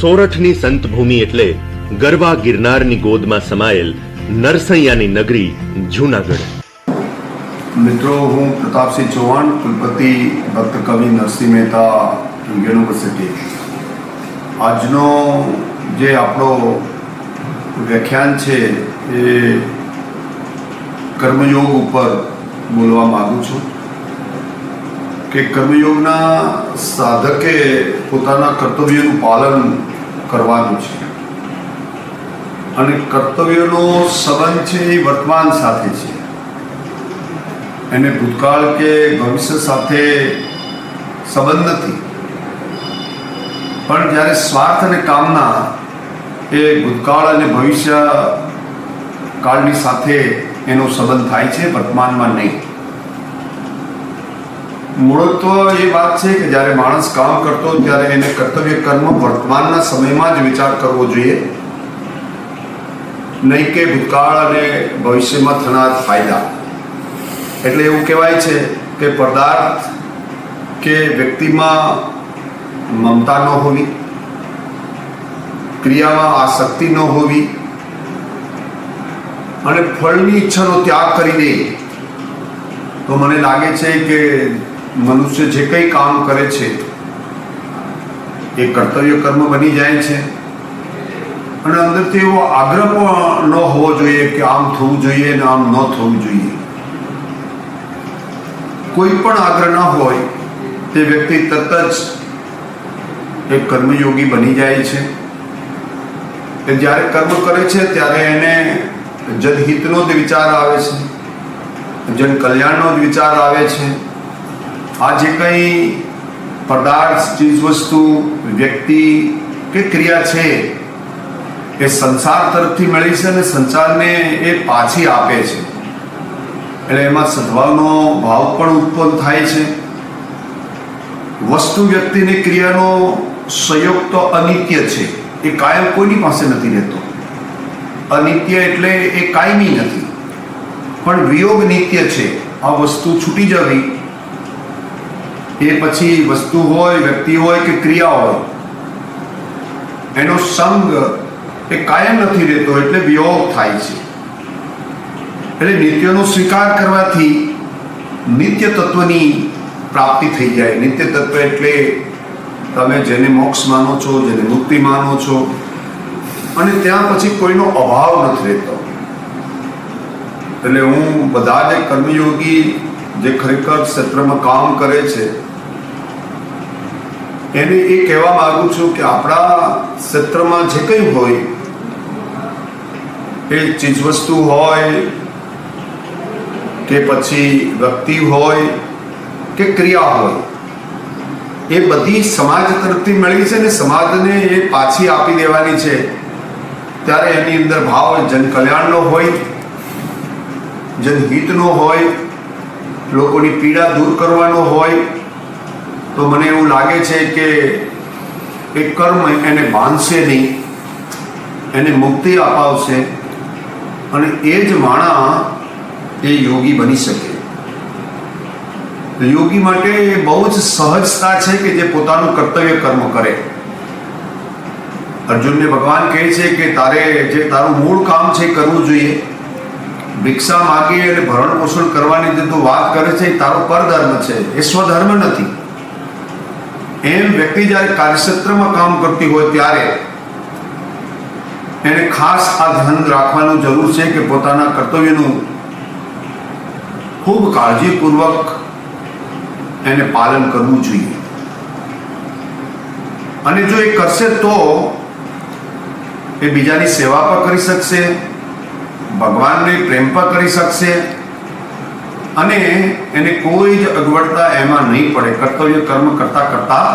સોરઠની સંતભૂમિ એટલે ગરવા ગિરનારની ગોદમાં સમાયેલ નરસૈયાની નગરી જૂનાગઢ. મિત્રો, હું પ્રતાપસિંહ ચૌહાણ, કુલપતિ ભક્ત કવિ નરસિંહ મહેતા યુનિવર્સિટી આજનો જે આપણો વ્યાખ્યાન છે, એ કર્મયોગ ઉપર બોલવા માગું છું કે કર્મયોગના સાધકે પોતાના કર્તવ્યનું પાલન કરવાનું છે. અને કર્તવ્યનો સંબંધ છે એ વર્તમાન સાથે છે. એને ભૂતકાળ કે ભવિષ્ય સાથે સંબંધ નથી. પણ જ્યારે સ્વાર્થ અને કામના એ ભૂતકાળ અને ભવિષ્ય કાળની સાથે એનો સંબંધ થાય છે વર્તમાનમાં નહીં. મૂળત્વ એ વાત છે કે જ્યારે માણસ કામ કરતો ત્યારે એને કર્તવ્ય કર્મ વર્તમાનના સમયમાં જ વિચાર કરવો જોઈએ. નહીં કે ભૂતકાળ અને ભવિષ્યમાં થનાર ફાયદા. એટલે એવું કહેવાય છે કે પદાર્થ કે વ્યક્તિમાં મમતા ન હોવી, ક્રિયામાં આસક્તિ ન હોવી અને ફળની ઈચ્છાનો ત્યાગ કરી દે તો મને લાગે છે કે મનુષ્ય જે કંઈ કામ કરે છે, એ કર્તવ્ય કર્મ બની જાય છે. અને અંદરથી એવો આગ્રહ પણ ન હોવો જોઈએ કે આમ થવું જોઈએ ને આમ ન થવું જોઈએ. કોઈ પણ આગ્રહ ન હોય, તે વ્યક્તિ તરત જ એક કર્મયોગી બની જાય છે. કે જ્યારે કર્મ કરે છે, ત્યારે એને જનહિતનો જ વિચાર આવે છે. જન કલ્યાણનો જ વિચાર આવે છે. આ જે કંઈ પદાર્થ ચીજ વસ્તુ વ્યક્તિ કે ક્રિયા છે એ સંસાર તરફથી મળી છે અને સંસારને એ પાછી આપે છે. એટલે એમાં સદભાવનો ભાવ પણ ઉત્પન્ન થાય છે. વસ્તુ વ્યક્તિની ક્રિયાનો સંયોગ તો અનિત્ય છે. એ કાયમ કોઈની પાસે નથી રહેતો. અનિત્ય એટલે એ કાયમી નથી. પણ વિયોગ નિત્ય છે. આ વસ્તુ છૂટી જવી એ પછી વસ્તુ હોય, વ્યક્તિ હોય કે ક્રિયા હોય, એનો સંગ એ કાયમ નથી રહેતો એટલે વિયોગ થાય છે. એટલે નિત્યનો સ્વીકાર કરવાથી નિત્ય તત્વની પ્રાપ્તિ થઈ જાય. નિત્ય તત્વ એટલે તમે જેને મોક્ષ માનો છો, જેને મુક્તિ માનો છો, અને ત્યાં પછી કોઈનો અભાવ નથી રહેતો. એટલે હું બધા જે કર્મયોગી જે ખરેખર ક્ષેત્રમાં કામ કરે છે એને એ કહેવા માંગુ છું કે આપણા ક્ષેત્રમાં જે કંઈ હોય, એ ચીજવસ્તુ હોય, કે પછી વ્યક્તિ હોય, કે ક્રિયા હોય, એ બધી સમાજ તરફથી મળી છે ને સમાજને એ પાછી આપી દેવાની છે. ત્યારે એની અંદર ભાવ જન કલ્યાણનો હોય, જનહિતનો હોય, લોકોની પીડા દૂર કરવાનો હોય તો મને એવું લાગે છે કે એ કર્મ એને બાંધશે નહીં, એને મુક્તિ અપાવશે અને એ જ માણા એ યોગી બની શકે. યોગી માટે બહુ જ સહજતા છે કે જે પોતાનું કર્તવ્ય કર્મ કરે. અર્જુનને ભગવાન કહે છે કે તારે જે તારું મૂળ કામ છે એ કરવું જોઈએ. ભિક્ષા માગી અને ભરણ પોષણ કરવાની તું વાત કરે છે એ તારો પરધર્મ છે. એ સ્વધર્મ નથી. એમ વ્યક્તિ જ્યારે કાર્યક્ષેત્રમાં કામ કરતી હોય ત્યારે એને ખાસ આ ધ્યાન રાખવાનું જરૂર છે કે પોતાના કર્તવ્યનું ખૂબ કાળજીપૂર્વક એને પાલન કરવું જોઈએ. અને જો એ કરશે તો એ બીજાની સેવા પણ કરી શકશે, ભગવાનને પ્રેમ પણ કરી શકશે અને એને કોઈ જ અગવડતા એમાં નહીં પડે. કર્તવ્ય કર્મ કરતા કરતા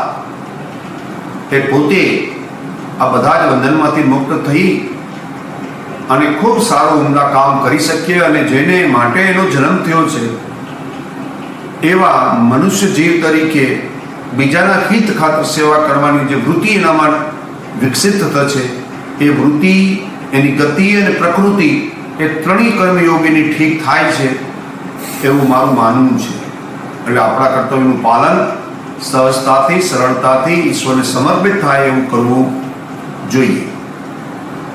તે પોતે આ બધા જ બંધનમાંથી મુક્ત થઈ અને ખૂબ સારું ઉમદા કામ કરી શકીએ અને જેને માટે એનો જન્મ થયો છે, એવા મનુષ્ય જીવ તરીકે બીજાના હિત ખાતર સેવા કરવાની જે વૃત્તિ એનામાં વિકસિત થશે એ વૃત્તિ, એની ગતિ અને પ્રકૃતિ એ ત્રણેય કર્મયોગીની ઠીક થાય છે. એવું મારું માનવું છે. એટલે આપણા કર્તવ્યનું પાલન સહજતાથી, સરળતાથી ઈશ્વરને સમર્પિત થાય એવું કરવું જોઈએ.